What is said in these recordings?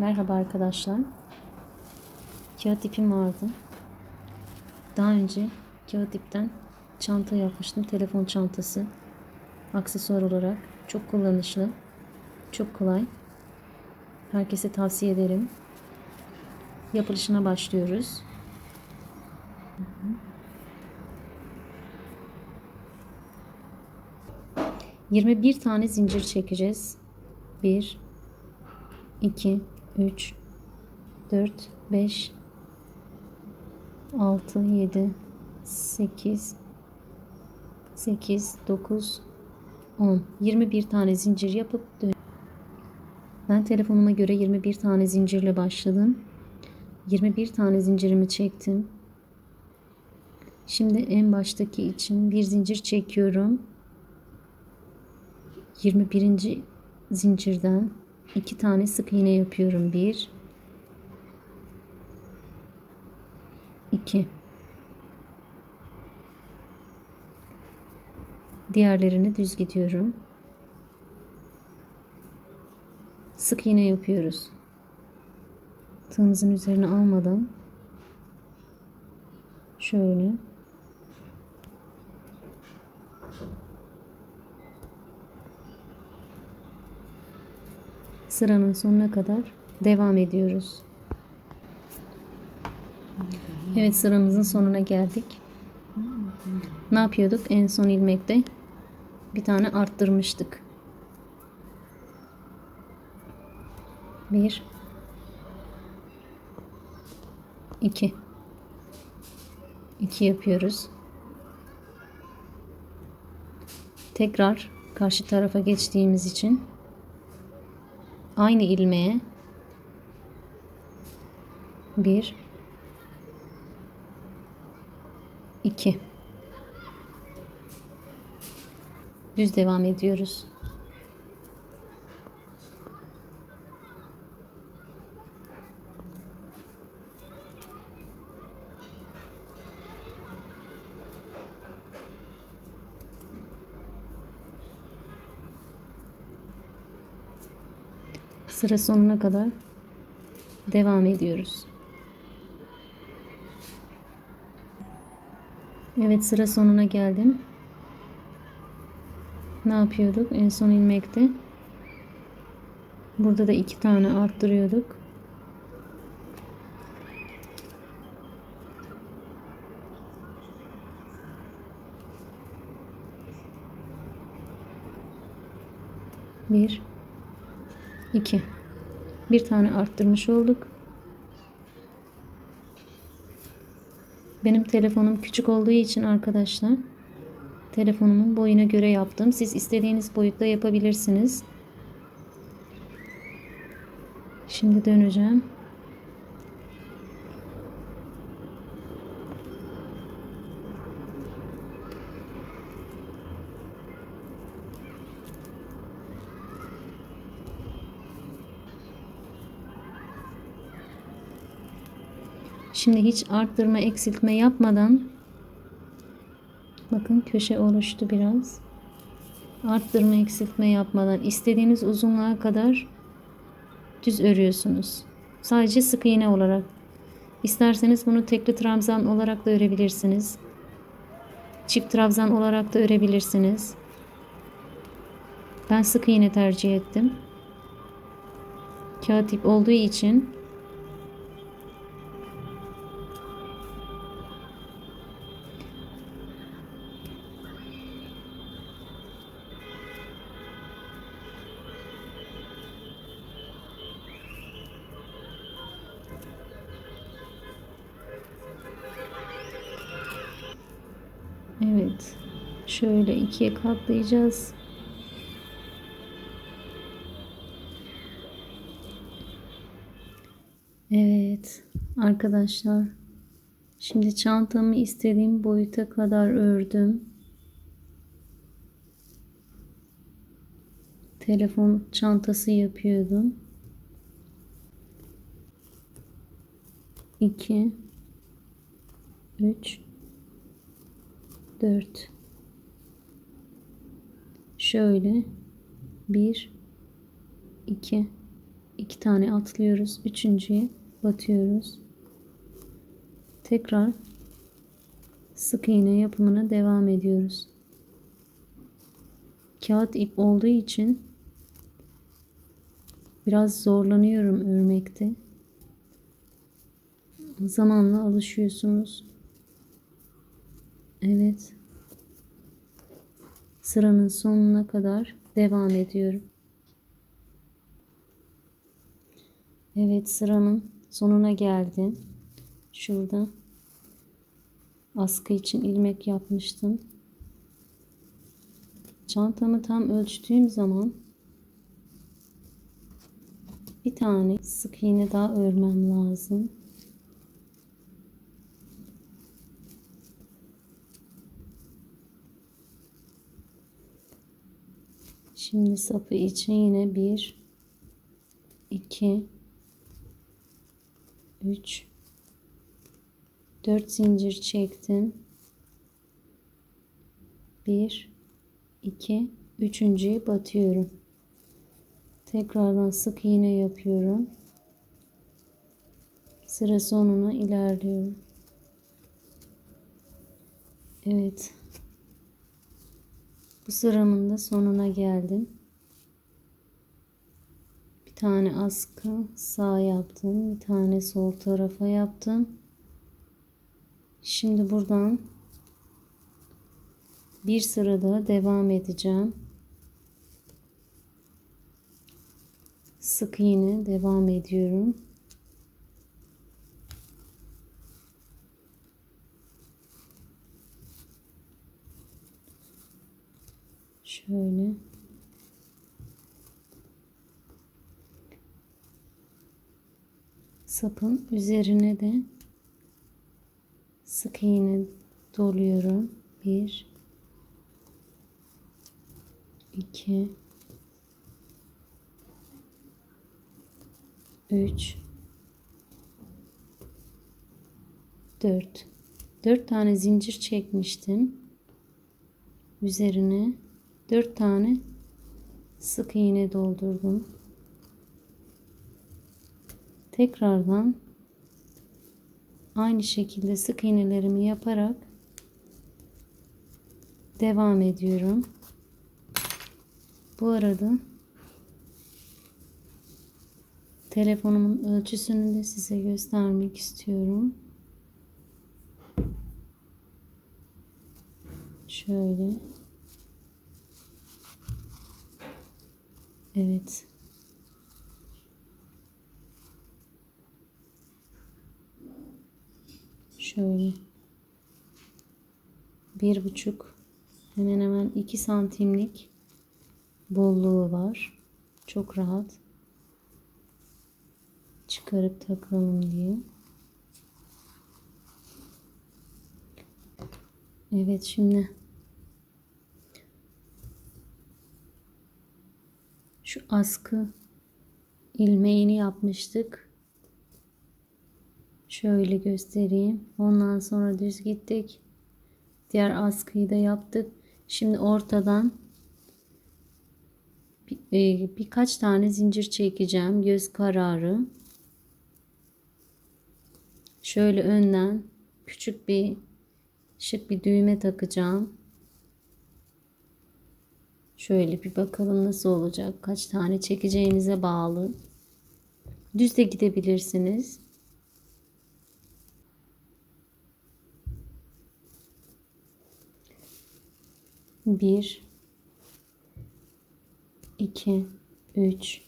Merhaba arkadaşlar. Kağıt ipim vardı. Daha önce kağıt ipten çanta yapmıştım. Telefon çantası. Aksesuar olarak. Çok kullanışlı. Çok kolay. Herkese tavsiye ederim. Yapılışına başlıyoruz. 21 tane zincir çekeceğiz. 1 2 3 4 5 6 7 8 8 9 10 21 tane zincir yapıp dön. Ben telefonuma göre 21 tane zincirle başladım. 21 tane zincirimi çektim. Şimdi en baştaki için bir zincir çekiyorum. 21. zincirden iki tane sık iğne yapıyorum. 1 2 Diğerlerini düz gidiyorum. Sık iğne yapıyoruz. Tığımızın üzerine almadan şöyle sıranın sonuna kadar devam ediyoruz. Evet sıramızın sonuna geldik. Ne yapıyorduk? En son ilmekte bir tane arttırmıştık. Bir, iki, iki yapıyoruz. Tekrar karşı tarafa geçtiğimiz için aynı ilmeğe. Bir. İki. Düz devam ediyoruz. Sıra sonuna kadar devam ediyoruz. Evet sıra sonuna geldim. Ne yapıyorduk? En son ilmekte. Burada da iki tane arttırıyorduk. Bir, iki. Bir tane arttırmış olduk. Benim telefonum küçük olduğu için arkadaşlar telefonumun boyuna göre yaptım. Siz istediğiniz boyutta yapabilirsiniz. Şimdi döneceğim. Şimdi hiç arttırma eksiltme yapmadan bakın köşe oluştu biraz. Arttırma eksiltme yapmadan istediğiniz uzunluğa kadar düz örüyorsunuz. Sadece sık iğne olarak. İsterseniz bunu tekli trabzan olarak da örebilirsiniz. Çift trabzan olarak da örebilirsiniz. Ben sık iğne tercih ettim. Kağıt ip olduğu için Evet. Şöyle ikiye katlayacağız. Evet arkadaşlar. Şimdi çantamı istediğim boyuta kadar ördüm. Telefon çantası yapıyordum. 2 3 4 şöyle 1 2 iki tane atlıyoruz. Üçüncüye batıyoruz. Tekrar sık iğne yapımına devam ediyoruz. Kağıt ip olduğu için biraz zorlanıyorum örmekte. Zamanla alışıyorsunuz. Evet. Sıranın sonuna kadar devam ediyorum. Evet sıranın sonuna geldim. Şurada askı için ilmek yapmıştım. Çantamı tam ölçtüğüm zaman bir tane sık iğne daha örmem lazım. Şimdi sapı için yine bir, iki, üç, dört zincir çektim. Bir, iki, üçüncüyü batıyorum. Tekrardan sık iğne yapıyorum. Sıra sonuna ilerliyorum. Evet. Bu sıramın da sonuna geldim. Bir tane askı sağ yaptım. Bir tane sol tarafa yaptım. Şimdi buradan bir sırada devam edeceğim. Sık iğne devam ediyorum. Şöyle. Sapın üzerine de sık iğne doluyorum. Bir, iki, üç, dört. Dört tane zincir çekmiştim. Üzerine 4 tane sık iğne doldurdum. Tekrardan aynı şekilde sık iğnelerimi yaparak devam ediyorum. Bu arada telefonumun ölçüsünü de size göstermek istiyorum. Şöyle Evet. Şöyle. Bir buçuk hemen hemen iki santimlik bolluğu var. Çok rahat. Çıkarıp takalım diye. Evet şimdi şu askı ilmeğini yapmıştık. Şöyle göstereyim. Ondan sonra düz gittik. Diğer askıyı da yaptık. Şimdi ortadan e, birkaç tane zincir çekeceğim. Göz kararı. Şöyle önden küçük bir şık bir düğme takacağım. Şöyle bir bakalım nasıl olacak. Kaç tane çekeceğinize bağlı. Düz de gidebilirsiniz. Bir, iki, üç,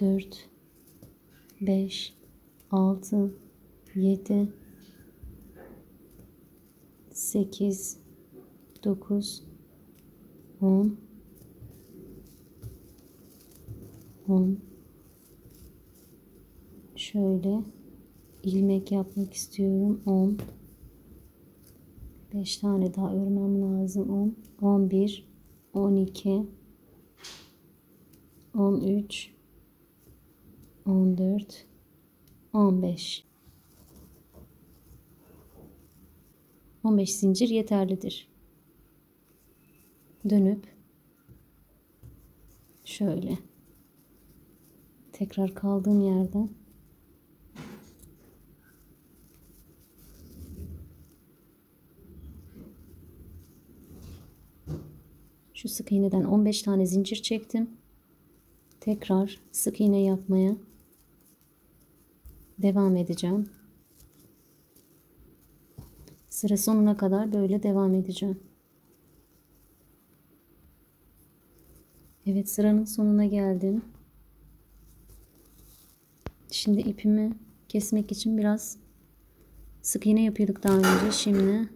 dört, beş, altı, yedi, sekiz, 9 10 10 şöyle ilmek yapmak istiyorum 10 5 tane daha örmem lazım 10 11 12 13 14 15 15 zincir yeterlidir dönüp Şöyle. Tekrar kaldığım yerden Şu sık iğneden 15 tane zincir çektim. Tekrar sık iğne yapmaya devam edeceğim. Sıra sonuna kadar böyle devam edeceğim. Evet sıranın sonuna geldim. Şimdi ipimi kesmek için biraz sık iğne yapıyorduk daha önce. Şimdi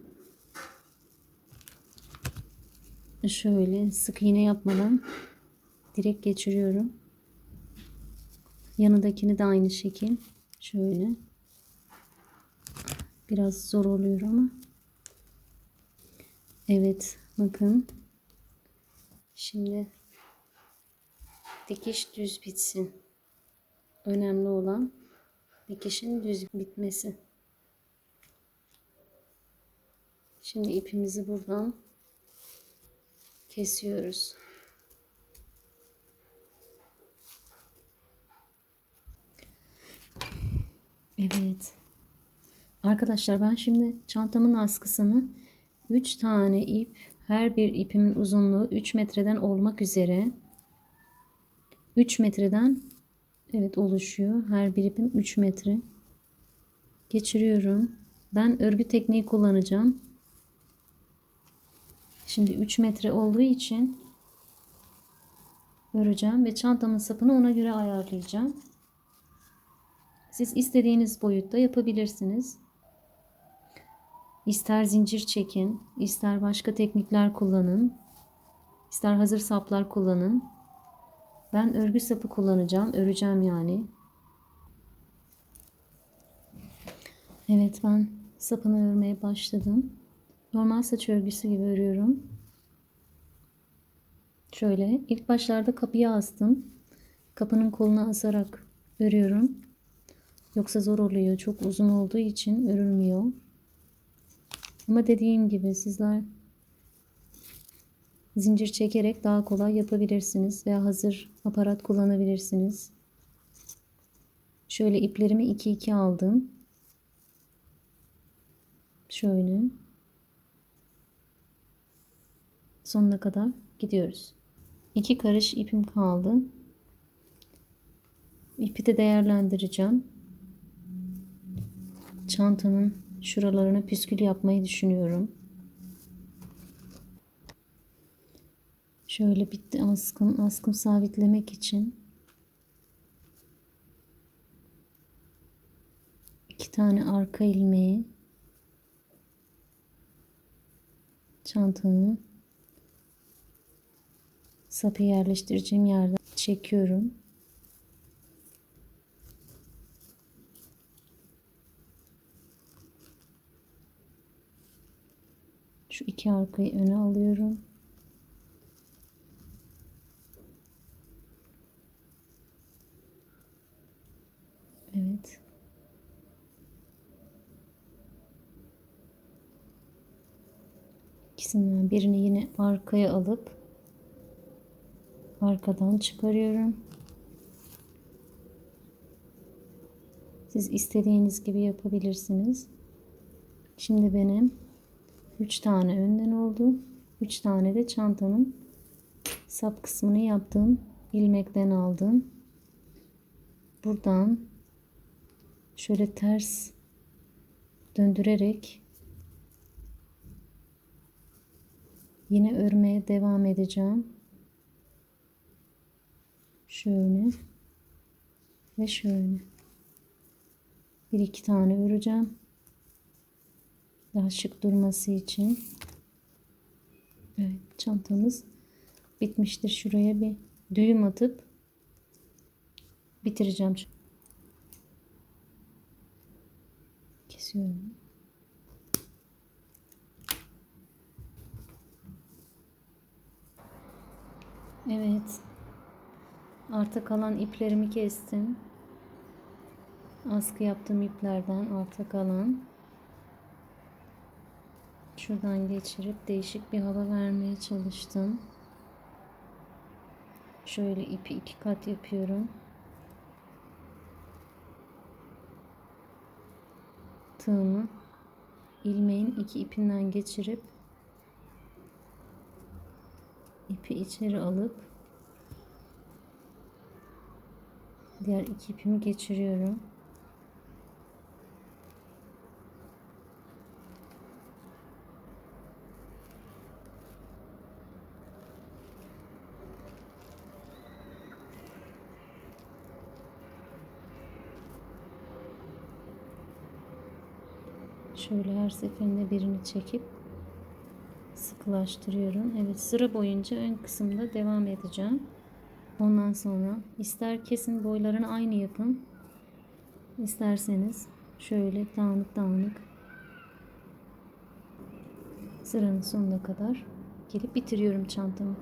şöyle sık iğne yapmadan direkt geçiriyorum. Yanındakini de aynı şekil. Şöyle. Biraz zor oluyor ama. Evet bakın. Şimdi dikiş düz bitsin. Önemli olan dikişin düz bitmesi. Şimdi ipimizi buradan kesiyoruz. Evet. Arkadaşlar ben şimdi çantamın askısını 3 tane ip her bir ipimin uzunluğu 3 metreden olmak üzere 3 metreden evet oluşuyor. Her bir ipim 3 metre. Geçiriyorum. Ben örgü tekniği kullanacağım. Şimdi 3 metre olduğu için öreceğim ve çantamın sapını ona göre ayarlayacağım. Siz istediğiniz boyutta yapabilirsiniz. İster zincir çekin, ister başka teknikler kullanın, ister hazır saplar kullanın. Ben örgü sapı kullanacağım, öreceğim yani. Evet ben sapını örmeye başladım. Normal saç örgüsü gibi örüyorum. Şöyle ilk başlarda kapıya astım. Kapının koluna asarak örüyorum. Yoksa zor oluyor. Çok uzun olduğu için örülmüyor. Ama dediğim gibi sizler zincir çekerek daha kolay yapabilirsiniz veya hazır aparat kullanabilirsiniz. Şöyle iplerimi 2 2 aldım. Şöyle. Sonuna kadar gidiyoruz. İki karış ipim kaldı. İpi de değerlendireceğim. Çantanın şuralarını püskül yapmayı düşünüyorum. Şöyle bitti askım. Askım sabitlemek için iki tane arka ilmeği çantanın sapı yerleştireceğim yerden çekiyorum. Şu iki arkayı öne alıyorum. Evet. İkisinden birini yine arkaya alıp arkadan çıkarıyorum. Siz istediğiniz gibi yapabilirsiniz. Şimdi benim 3 tane önden oldu. 3 tane de çantanın sap kısmını yaptım. ilmekten aldım. Buradan şöyle ters döndürerek yine örmeye devam edeceğim. Şöyle ve şöyle. Bir iki tane öreceğim daha şık durması için. Evet çantamız bitmiştir. Şuraya bir düğüm atıp bitireceğim. Kesiyorum. Evet. Arta kalan iplerimi kestim. Askı yaptığım iplerden arta kalan Şuradan geçirip değişik bir hava vermeye çalıştım. Şöyle ipi iki kat yapıyorum. Tığımı ilmeğin iki ipinden geçirip ipi içeri alıp diğer iki ipimi geçiriyorum. Şöyle her seferinde birini çekip sıkılaştırıyorum. Evet sıra boyunca ön kısımda devam edeceğim. Ondan sonra ister kesin boylarını aynı yapın. İsterseniz şöyle dağınık dağınık sıranın sonuna kadar gelip bitiriyorum çantamı.